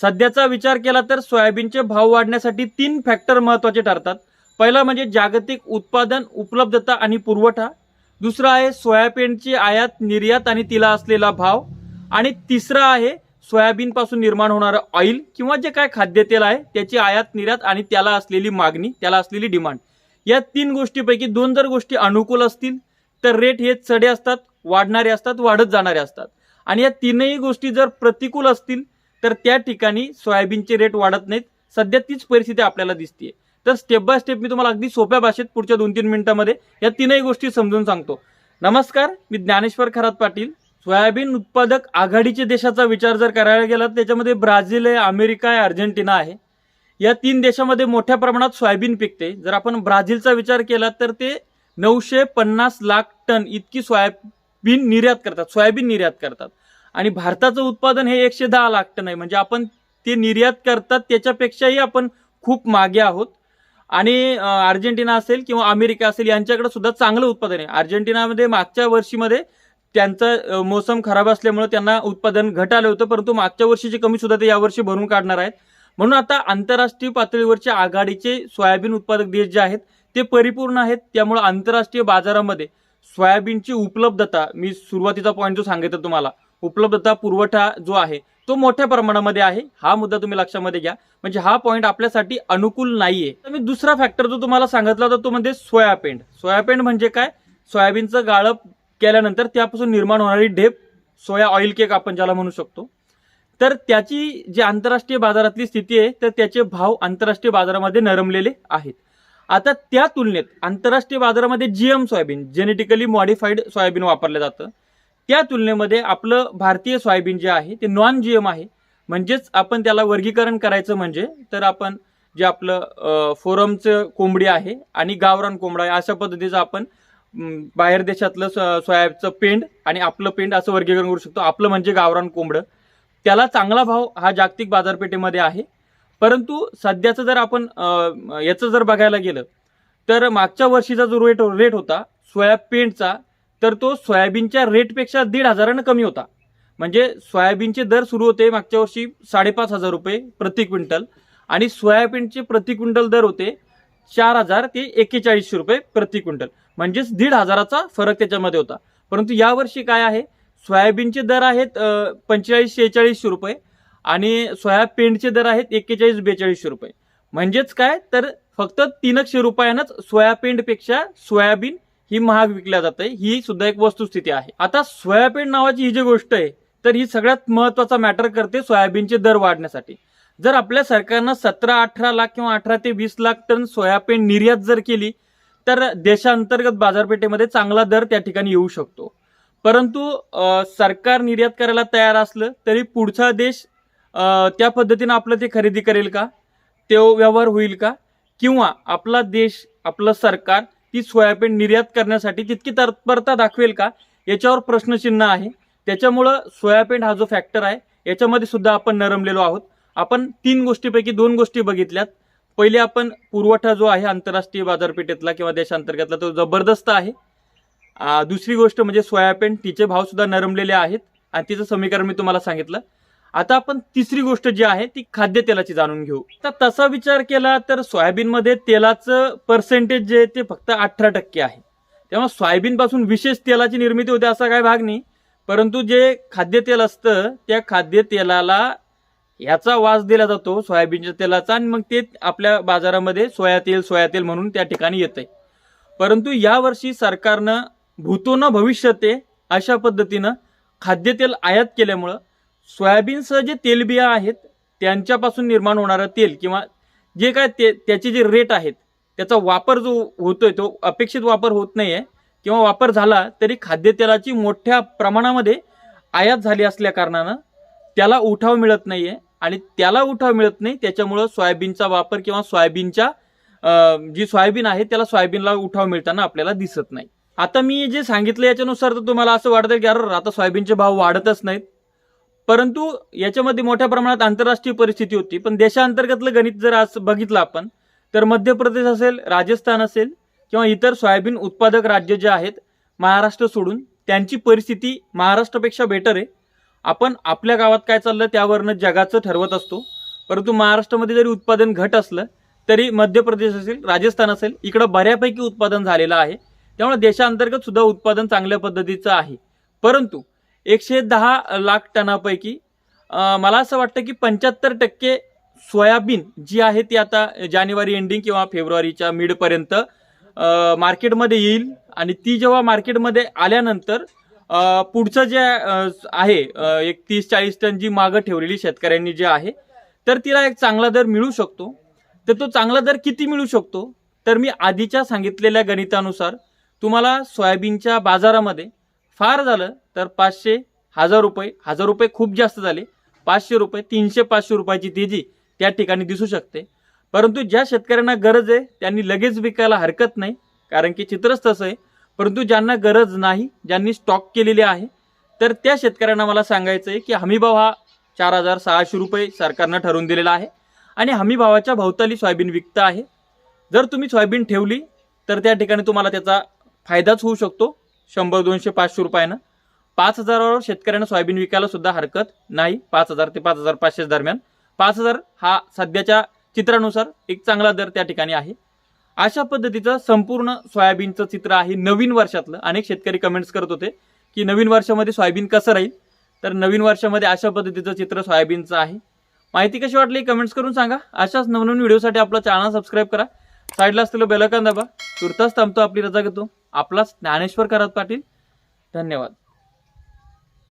सध्याचा विचार केला तर सोयाबीनचे भाव वाढण्यासाठी तीन फॅक्टर महत्त्वाचे ठरतात. पहिला म्हणजे जागतिक उत्पादन उपलब्धता आणि पुरवठा. दुसरा आहे सोयाबीनची आयात निर्यात आणि तिला असलेला भाव. आणि तिसरा आहे सोयाबीनपासून निर्माण होणारं ऑइल किंवा जे काय खाद्यतेल आहे त्याची आयात निर्यात आणि त्याला असलेली मागणी त्याला असलेली डिमांड या तीन गोष्टीपैकी दोन जर गोष्टी अनुकूल असतील तर रेट हे चढे असतात वाढणारे असतात वाढत जाणारे असतात. आणि या तीनही गोष्टी जर प्रतिकूल असतील तर त्या ठिकाणी सोयाबीनचे रेट वाढत नाहीत. सध्या तीच परिस्थिती आपल्याला दिसते तर स्टेप बाय स्टेप मी तुम्हाला अगदी सोप्या भाषेत पुढच्या दोन तीन मिनिटांमध्ये या तीनही गोष्टी समजून सांगतो. नमस्कार मी ज्ञानेश्वर खरात पाटील. सोयाबीन उत्पादक आघाडीचे देशाचा विचार जर करायला गेला तर त्याच्यामध्ये ब्राझील आहे अमेरिका आहे अर्जेंटिना आहे. या तीन देशामध्ये मोठ्या प्रमाणात सोयाबीन पिकते. जर आपण ब्राझीलचा विचार केला तर ते नऊशे पन्नास लाख टन इतकी सोयाबीन निर्यात करतात सोयाबीन निर्यात करतात. आणि भारताचं उत्पादन हे एकशे दहा लाख टन आहे. म्हणजे आपण ते निर्यात करतात त्याच्यापेक्षाही आपण खूप मागे आहोत. आणि अर्जेंटिना असेल किंवा अमेरिका असेल यांच्याकडे सुद्धा चांगलं उत्पादन आहे. अर्जेंटिनामध्ये मागच्या वर्षीमध्ये त्यांचा मौसम मोसम खराब असल्यामुळे त्यांना उत्पादन घट आलं होतं परंतु मागच्या वर्षीची कमी सुद्धा ते यावर्षी भरून काढणार आहेत. म्हणून आता आंतरराष्ट्रीय पातळीवरचे आघाडीचे सोयाबीन उत्पादक देश जे आहेत ते परिपूर्ण आहेत. त्यामुळे आंतरराष्ट्रीय बाजारामध्ये सोयाबीनची उपलब्धता मी सुरुवातीचा पॉईंट जो सांगितलं तुम्हाला उपलब्धता पुरवठा जो आहे तो मोठ्या प्रमाणामध्ये आहे. हा मुद्दा तुम्ही लक्षामध्ये घ्या. म्हणजे हा पॉईंट आपल्यासाठी अनुकूल नाहीये. तर मी दुसरा फॅक्टर जो तुम्हाला सांगितला होता तो म्हणजे सोयापेंड सोयापेंड म्हणजे काय? सोयाबीनचं गाळप केल्यानंतर त्यापासून निर्माण होणारी ढेप सोया ऑइल केक आपण ज्याला म्हणू शकतो. तर त्याची जी आंतरराष्ट्रीय बाजारातली स्थिती आहे तर त्याचे भाव आंतरराष्ट्रीय बाजारामध्ये नरमलेले आहेत. आता त्या तुलनेत आंतरराष्ट्रीय बाजारामध्ये GM soybean genetically modified soybean वापरलं जातं. त्या तुलनेमध्ये आपलं भारतीय सोयाबीन जे आहे ते नॉन जी एम आहे. म्हणजेच आपण त्याला वर्गीकरण करायचं म्हणजे तर आपण जे आपलं फोरमचं कोंबडी आहे आणि गावरान कोंबडा आहे अशा पद्धतीचं आपण बाहेर देशातलं सो- पेंड आणि आपलं पेंड असं वर्गीकरण करू शकतो. आपलं म्हणजे गावरान कोंबडं. त्याला चांगला भाव हा जागतिक बाजारपेठेमध्ये आहे. परंतु सध्याचं जर आपण याचं जर बघायला गेलं तर मागच्या वर्षीचा जो रेट रेट होता सोयापेंडचा तर तो सोयाबीनच्या रेटपेक्षा दीड हजारानं कमी होता. म्हणजे सोयाबीनचे दर सुरू होते मागच्या वर्षी साडेपाच हजार रुपये प्रति क्विंटल आणि सोयाबीनचे प्रति क्विंटल दर होते चार हजार ते एक्केचाळीसशे रुपये प्रति क्विंटल. म्हणजेच दीड हजाराचा फरक त्याच्यामध्ये होता. परंतु यावर्षी काय आहे? सोयाबीनचे दर आहेत पंचेचाळीस शेहेचाळीसशे रुपये आणि सोयाबीनचे दर आहेत एक्केचाळीस बेचाळीसशे रुपये. म्हणजेच काय? तर फक्त तीनशे रुपयानंच सोयाबीनपेक्षा सोयाबीन ही महाग विकल्या जाते ही सुद्धा एक वस्तुस्थिती आहे. आता सोयाबीन नावाची ही जी गोष्ट आहे तर ही सगळ्यात महत्त्वाचा मॅटर करते सोयाबीनचे दर वाढण्यासाठी. जर आपल्या सरकारनं सतरा अठरा लाख किंवा अठरा ते वीस लाख टन सोयाबीन निर्यात जर केली तर देशांतर्गत बाजारपेठेमध्ये चांगला दर त्या ठिकाणी येऊ शकतो. परंतु सरकार निर्यात करायला तयार असलं तरी पुढचा देश त्या पद्धतीनं आपलं ते खरेदी करेल का? तो व्यवहार होईल का? किंवा आपला देश आपलं सरकार ती सोयाबीन निर्यात करण्यासाठी तितकी तत्परता दाखवेल का? याच्यावर प्रश्नचिन्ह आहे. त्याच्यामुळं सोयाबीन हा जो फॅक्टर आहे याच्यामध्ये सुद्धा आपण नरमलेलो आहोत. आपण तीन गोष्टीपैकी दोन गोष्टी बघितल्यात. पहिले आपण पुरवठा जो आहे आंतरराष्ट्रीय बाजारपेठेतला किंवा देशांतर्गतला तो जबरदस्त आहे. दुसरी गोष्ट म्हणजे सोयाबीन तिचे भावसुद्धा नरमलेले आहेत. आणि तिचं समीकरण मी तुम्हाला सांगितलं. आता आपण तिसरी गोष्ट जी आहे ती खाद्यतेलाची जाणून घेऊ. तर तसा विचार केला तर सोयाबीनमध्ये तेलाचं पर्सेंटेज जे आहे ते फक्त अठरा टक्के आहे. तेव्हा सोयाबीनपासून विशेष तेलाची निर्मिती होते असा काय भाग नाही. परंतु जे खाद्यतेल असतं त्या खाद्यतेलाला याचा वास दिला जातो सोयाबीनच्या तेलाचा आणि मग ते आपल्या बाजारामध्ये सोया तेल सोया तेल म्हणून त्या ठिकाणी येतंय. परंतु यावर्षी सरकारनं भूतो न भविष्यते अशा पद्धतीनं खाद्यतेल आयात केल्यामुळं सोयाबीनसह जे तेलबिया आहेत त्यांच्यापासून निर्माण होणारं तेल किंवा जे काय ते त्याचे जे रेट आहेत त्याचा वापर जो होतोय तो अपेक्षित वापर होत नाही आहे किंवा वापर झाला तरी खाद्यतेलाची मोठ्या प्रमाणामध्ये आयात झाली असल्या कारणानं त्याला उठाव मिळत नाही आहे आणि त्याला उठाव मिळत नाही त्याच्यामुळं सोयाबीनचा वापर किंवा सोयाबीनच्या जी सोयाबीन आहे त्याला सोयाबीनला उठाव मिळताना आपल्याला दिसत नाही. आता मी जे सांगितलं याच्यानुसार तर तुम्हाला असं वाटतं की अरे आता सोयाबीनचे भाव वाढतच नाहीत. परंतु याच्यामध्ये मोठ्या प्रमाणात आंतरराष्ट्रीय परिस्थिती होती. पण देशांतर्गतलं गणित जर आज बघितलं आपण तर मध्य प्रदेश असेल राजस्थान असेल किंवा इतर सोयाबीन उत्पादक राज्य जे आहेत महाराष्ट्र सोडून त्यांची परिस्थिती महाराष्ट्रापेक्षा बेटर आहे. आपण आपल्या गावात काय चाललं त्यावरनं जगाचं ठरवत असतो. परंतु महाराष्ट्रामध्ये जरी उत्पादन घट असलं तरी मध्य प्रदेश असेल राजस्थान असेल इकडं बऱ्यापैकी उत्पादन झालेलं आहे. त्यामुळे देशांतर्गत सुद्धा उत्पादन चांगल्या पद्धतीचं आहे. परंतु एकशे दहा लाख टनापैकी मला असं वाटतं की पंच्याहत्तर टक्के सोयाबीन जी आहे ती आता जानेवारी एंडिंग किंवा फेब्रुवारीच्या मिडपर्यंत मार्केटमध्ये येईल. आणि ती जेव्हा मार्केटमध्ये आल्यानंतर पुढचं जे आहे एक तीस चाळीस टन जी मागं ठेवलेली शेतकऱ्यांनी जे आहे तर तिला एक चांगला दर मिळू शकतो. तर तो चांगला दर किती मिळू शकतो? तर मी आधीच्या सांगितलेल्या गणितानुसार तुम्हाला सोयाबीनच्या बाजारामध्ये फार झालं तर पाचशे हजार रुपये हजार रुपये खूप जास्त झाले. पाचशे रुपये तीनशे पाचशे रुपयाची तेजी त्या ठिकाणी दिसू शकते. परंतु ज्या शेतकऱ्यांना गरज आहे त्यांनी लगेच विकायला हरकत नाही कारण की चित्रच तसं आहे. परंतु ज्यांना गरज नाही ज्यांनी स्टॉक केलेले आहे तर त्या शेतकऱ्यांना मला सांगायचं आहे की हमीभाव हा चार हजार सहाशे रुपये सरकारनं ठरवून दिलेला आहे. आणि हमीभावाच्या भोवताली सोयाबीन विकता आहे. जर तुम्ही सोयाबीन ठेवली तर त्या ठिकाणी तुम्हाला त्याचा फायदाच होऊ शकतो. शंभर दोनशे पाचशे रुपयानं. पाच हजारावर शेतकऱ्यांना सोयाबीन विकायला सुद्धा हरकत नाही. पाच हजार ते पाच हजार पाचशे दरम्यान. पाच हजार हा सध्याच्या चित्रानुसार एक चांगला दर त्या ठिकाणी आहे. अशा पद्धतीचं संपूर्ण सोयाबीनचं चित्र आहे नवीन वर्षातलं. अनेक शेतकरी कमेंट्स करत होते की नवीन वर्षामध्ये सोयाबीन कसं राहील? तर नवीन वर्षामध्ये अशा पद्धतीचं चित्र सोयाबीनचं आहे. माहिती कशी वाटली कमेंट्स करून सांगा. अशाच नवनवीन व्हिडिओसाठी आपला चॅनल सबस्क्राईब करा. साईडला असलेलं बेलकन दाबा. तुर्तास थांबतो आपली रजा घेतो. आपलाच ज्ञानेश्वर करात पाटील. धन्यवाद.